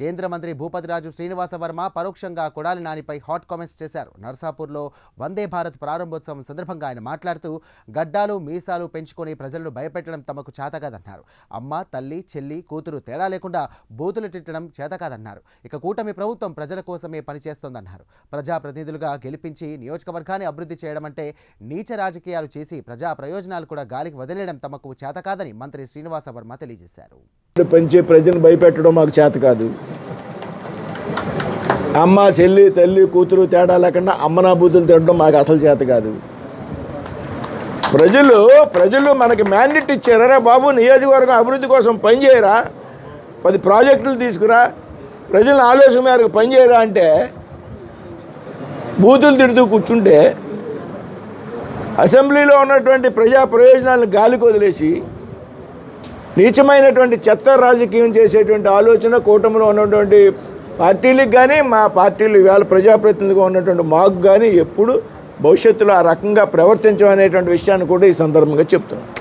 కేంద్ర మంత్రి భూపతిరాజు శ్రీనివాస వర్మ పరోక్షంగా కొడాలి నానిపై హాట్ కామెంట్స్ చేశారు. నర్సాపూర్లో వందే భారత్ ప్రారంభోత్సవం సందర్భంగా ఆయన మాట్లాడుతూ గడ్డాలు మీసాలు పెంచుకొని ప్రజలను భయపెట్టడం తమకు చేతకాదన్నారు అమ్మ తల్లి చెల్లి కూతురు తేడా లేకుండా బూతులు తిట్టడం చేతకాదన్నారు ఇక కూటమి ప్రభుత్వం ప్రజల కోసమే పనిచేస్తోందన్నారు. ప్రజాప్రతినిధులుగా గెలిపించి నియోజకవర్గాన్ని అభివృద్ధి చేయడం అంటే నీచ రాజకీయాలు చేసి ప్రజా ప్రయోజనాలు కూడా గాలికి వదిలేయడం తమకు చేతకాదని మంత్రి శ్రీనివాస వర్మ తెలియజేశారు. పెంచే ప్రజలను భయపెట్టడం మాకు చేత కాదు. అమ్మ చెల్లి తల్లి కూతురు తేడా లేకుండా అమ్మనా బూతులు తినడం మాకు అసలు చేత కాదు. ప్రజలు ప్రజలు మనకి మ్యాండేట్ ఇచ్చారా? బాబు నియోజకవర్గం అభివృద్ధి కోసం పనిచేయరా పది ప్రాజెక్టులు తీసుకురా. ప్రజల ఆలోచన మేరకు పనిచేయరా అంటే బూతులు తిడుతూ కూర్చుంటే అసెంబ్లీలో ఉన్నటువంటి ప్రజా ప్రయోజనాలను గాలికి వదిలేసి నీచమైనటువంటి చెత్త రాజకీయం చేసేటువంటి ఆలోచన కూటమిలో ఉన్నటువంటి పార్టీలకు కానీ మా పార్టీలు ఇవాళ ప్రజాప్రతినిధిగా ఉన్నటువంటి మాకు కానీ ఎప్పుడు భవిష్యత్తులో ఆ రకంగా ప్రవర్తించమనేటువంటి విషయాన్ని కూడా ఈ సందర్భంగా చెప్తున్నాను